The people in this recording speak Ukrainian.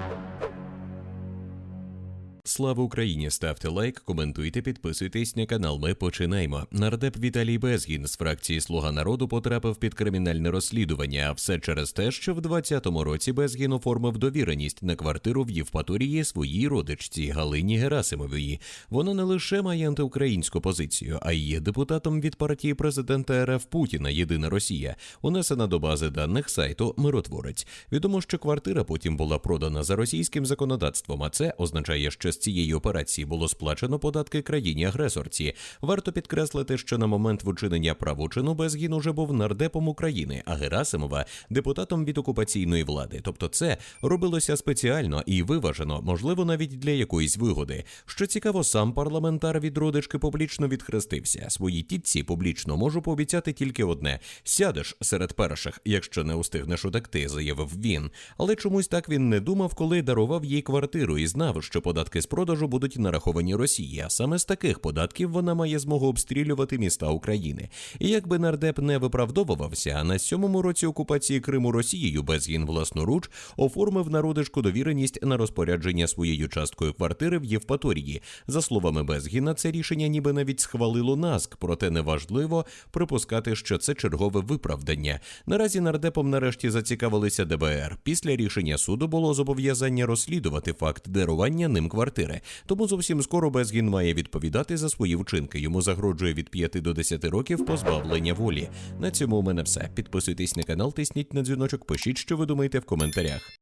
Thank you. Слава Україні! Ставте лайк, коментуйте, підписуйтесь на канал. Ми починаємо. Нардеп Віталій Безгін з фракції Слуга народу потрапив під кримінальне розслідування. А все через те, що в 2020 році Безгін оформив довіреність на квартиру в Євпаторії своїй родичці Галині Герасимової. Вона не лише має антиукраїнську позицію, а й є депутатом від партії президента РФ Путіна Єдина Росія, унесена до бази даних сайту Миротворець. Відомо, що квартира потім була продана за російським законодавством. А це означає, що з цієї операції було сплачено податки країні-агресорці. Варто підкреслити, що на момент вчинення правочину Безгін уже був нардепом України, а Герасимова депутатом від окупаційної влади. Тобто, це робилося спеціально і виважено, можливо, навіть для якоїсь вигоди. Що цікаво, сам парламентар від родички публічно відхрестився. Своїй тітці публічно можу пообіцяти тільки одне: сядеш серед перших, якщо не устигнеш утекти, заявив він. Але чомусь так він не думав, коли дарував їй квартиру і знав, що податки з продажу будуть нараховані Росії. А саме з таких податків вона має змогу обстрілювати міста України. І якби нардеп не виправдовувався, на сьомому році окупації Криму Росією Безгін власноруч оформив на родичку довіреність на розпорядження своєю часткою квартири в Євпаторії. За словами Безгіна, це рішення ніби навіть схвалило НАСК, проте неважливо припускати, що це чергове виправдання. Наразі нардепом нарешті зацікавилися ДБР. Після рішення суду було зобов'язання розслідувати факт дарування ним квартири. Тому зовсім скоро Безгін має відповідати за свої вчинки. Йому загрожує від 5 до 10 років позбавлення волі. На цьому у мене все. Підписуйтесь на канал, тисніть на дзвіночок, пишіть, що ви думаєте в коментарях.